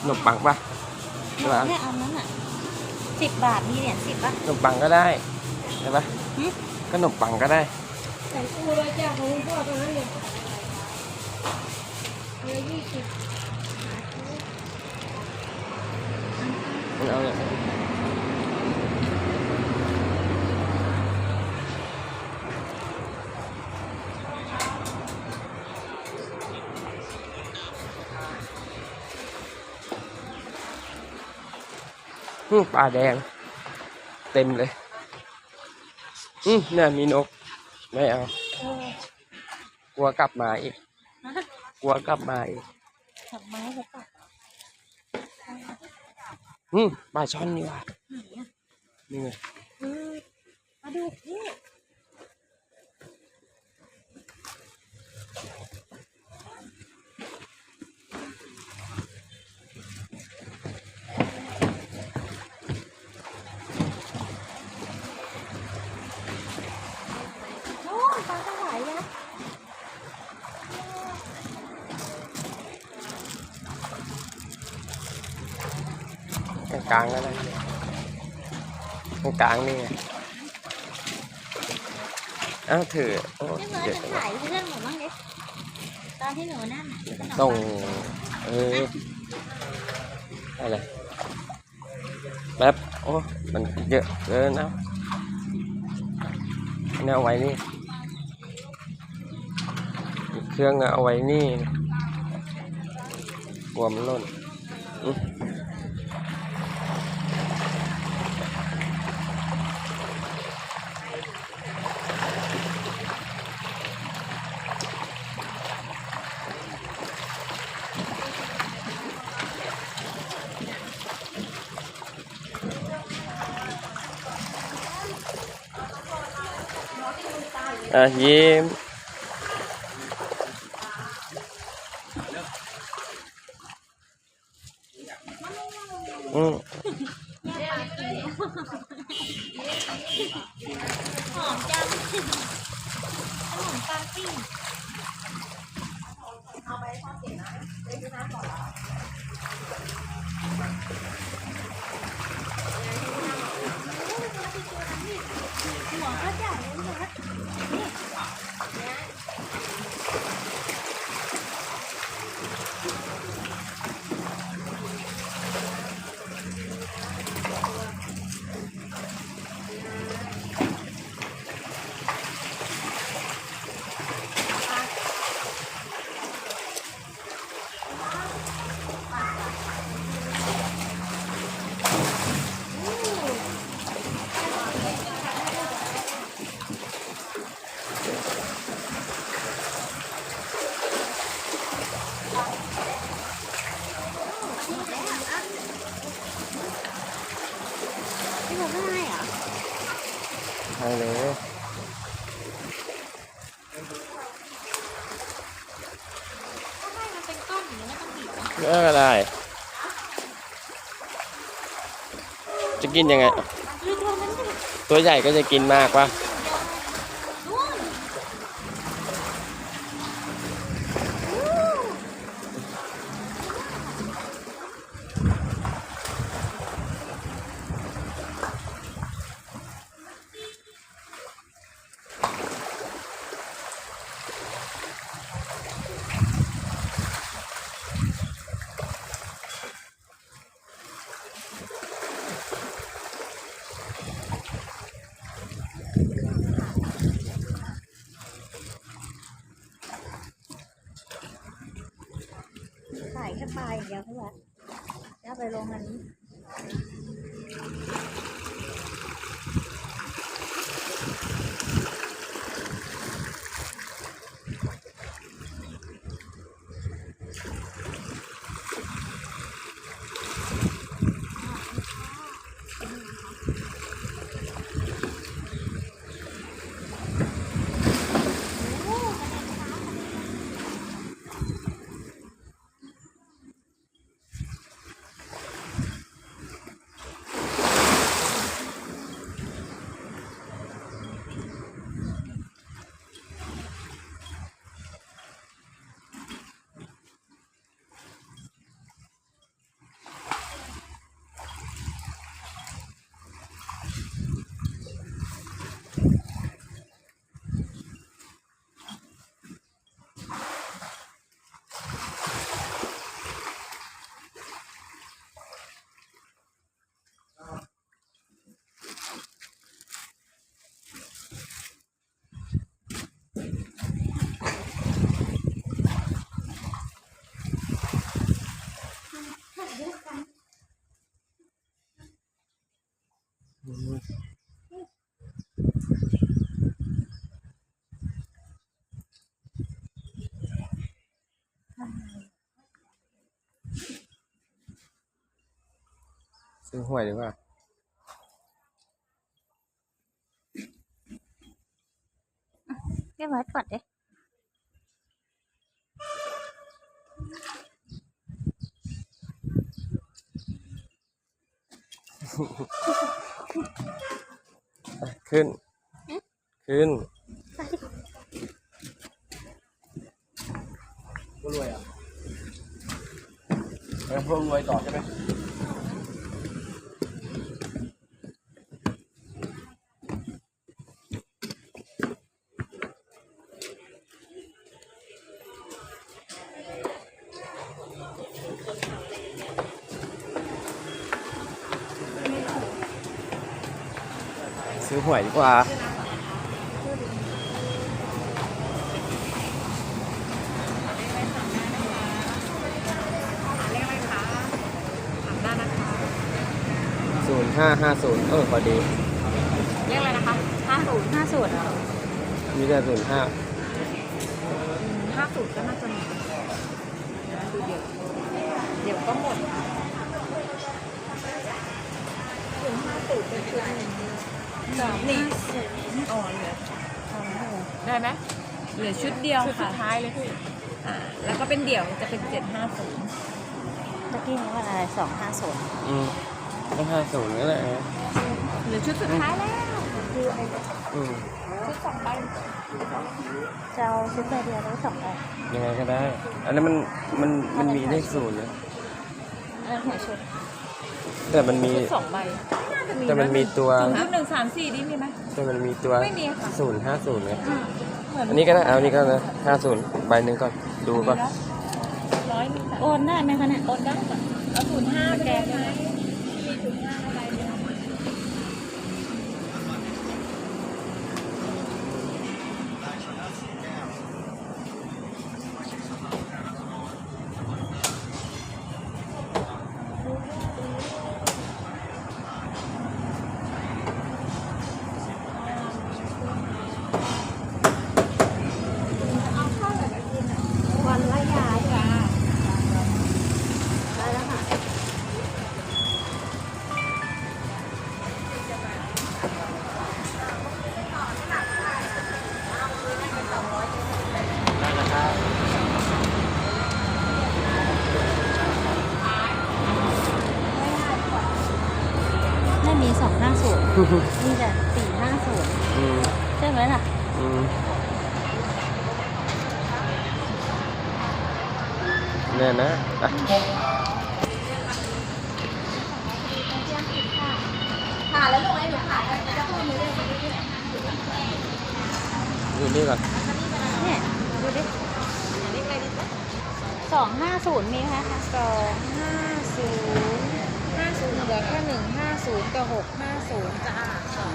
ขนมปังปะแค่อันนั้นอะสิบบาทมีเหรียญสิบป่ะขนมปังก็ได้ใช่ปะหึขนมปังก็ได้ใส่ตู้ไว้จ้าของพ่อตรงนั้นเลยเงินยี่สิบ ปลาแดง เต็มเลย อืมเนี่ยมีนก ไม่เอาเออกลัวกลับมาอีกฮะกลัวกลับมาอีกถักไม้เขาปักอืมปลาช่อนนี่ว่ะไหนอะนี่ไงเออมาดูพี่ โอ้ยปลาสวายนะ กลางๆก็ได้กลางๆนี่ไงอ้าวถือโอ้พี่เบิร์เดี๋ดยวจะถ่ายเรื่องหนูบ้างดิตอนที่หนูนั่นน่ะขนมส่งปังเอออะไรแป๊บโอ้มันเยอะเกินเอาเนี่ยเอาไว้นี่อีกเครื่องอะเอาไว้นี่กลัวมันหล่นอื้อ อะยิ้มอืม หอมจังขนมปังปิ้งหัวก็ใหญ่เลยนะพี่บอกไม่ให้เหรอ ให้เลยถ้าให้มันเป็นก้อนอย่างนี้ก็ต้องบีบนะเลือกอะไรจะกินยังไงหรือตัวมันจะตัวใหญ่ก็จะกินมากปะ แค่ปลาอย่างเดียวเท่าไหร่แล้วไปลงอันนี้ วยดีกว่าเรียบร้อยก่อนดิอะขึ้น ขึ้นก็รวยอะแล้วพวกรวยต่อใช่ไหม ซื้อหวยดีกว่า ศูนย์ห้าห้าศูนย์เออพอดี เรียกอะไรนะคะห้าศูนย์ห้าศูนย์มีแต่ศูนย์ห้าห้าศูนย์ก็น่าจะมีดูเดี๋ยวเดี๋ยวก็หมดถึงห้าศูนย์เป็นชุดหนึ่ง สามนี่อ๋อเหลือได้ไหมเหลือชุดเดียวค่ะสุดท้ายเลยพี่อ่าแล้วก็เป็นเดี่ยวจะเป็นเจ็ดห้าศูนย์เมื่อกี้นี้ว่าอะไรสองห้าศูนย์อืมก็ห้าศูนย์ก็แหละเหลือชุดสุดท้ายแล้ว อืมชุดสองใบจะเอาชุดใบเดียวหรือสองใบยังไงก็ได้ อันนั้นมันมันมันมีเลขศูนย์นะเออหัวชุดแต่มันมีชุดสองใบ แต่มันมีตัว ศูนย์จุดหนึ่งสามสี่นี่มีไหม แต่มันมีตัวไม่มีค่ะ ศูนย์ห้าศูนย์ไงเหมือนอันนี้ก็ได้เอาอันนี้ก็นะห้าศูนย์ใบหนึ่งก่อน ดูก่อน ร้อยหนึ่งโอนได้ไหมคะเนี่ยโอนได้ค่ะเอาศูนย์ห้าแดงไหมมี มีแต่สี่ห้าศูนย์อืมใช่ไหมล่ะ อืมเนี่ยนะอะผ่านแล้วลงไอ้หนูผ่านจะพูดมือเรื่องดูนี่ก่อนเนี่ยดูดิสองห้าศูนย์มีไหมคะสองห้าศูนย์ห้าศูนย์เห ลือแค่หนึ่งห้าศูนย์กับหกห้าศูนย์จ้าสอง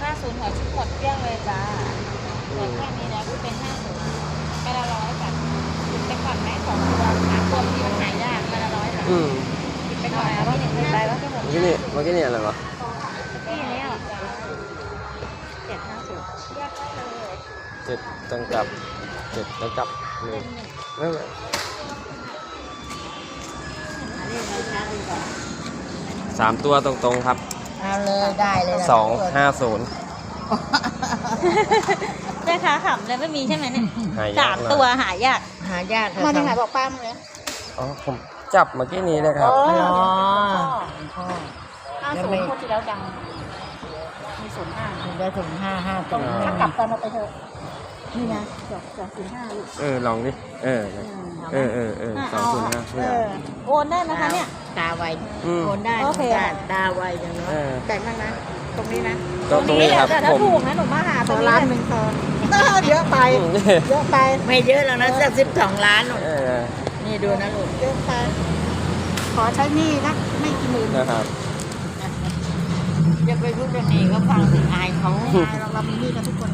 ห้าศูนย์หัวชุดหมดเกลี้ยงเลยจ้าเหลือแค่นี้นะที่เป็นห้าศูนย์ไปละร้อยจ้ะติดไปก่อนไหมสองตัวหาตัวที่มันหายากไปละร้อยจ้ะอืมติดไปก่อนแล้วว่าหนึ่งไปแล้วก็หมดเมื่อกี้นี่เมื่อกี้นี่อะไรวะที่นี้อะเจ็ดห้าศูนย์เรียกได้เลยเจ็ดจังกับเจ็ดจังกับหนึ่งไม่ไม่ สามตัวตรงๆครับเอาเลยได้เลยนะสองห้าศูนย์แม่ค้าขำเลยไม่มีใช่ไหมเนี่ยหายาสากมหน่ตัวอยหายากหายากมาในหายบอกป้ามาเลยอ๋อผมจับเมื่อกี้นี้เลยครับโอ้อ๋อห้าศูนย์คนที่แล้วดัง มีศูนย์ห้าได้ถึงห้าห้าตตรรงงถ้ากลับตอนเราไปเถอะ นี่นะจอกจอกศูนย์ห้าลูกเออลองดิเออเออเออเออสองศูนย์ห้าเออโอนได้นะคะเนี่ย ตาไวอืม โอนได้โอเค ตาตาไวจังเนาะเออแต่งนั่นนะ ตรงนี้นะก็ตรงนี้ครับแต่ถ้าผมถูกนะหนูมาหาตรงนี้ร้านเลยหนึ่งตอนเยอะไป อืมเยอะไป ไม่เยอะแล้วนะสักสิบสองล้านหนูเออนี่ดูนะลูกเยอะไป ขอใช้หนี้นะ ไม่กี่หมื่นนะครับ อย่าไปพูดแบบนี้ก็ฟังสิอายเขา เราเรามีหนี้กันทุกคนนะ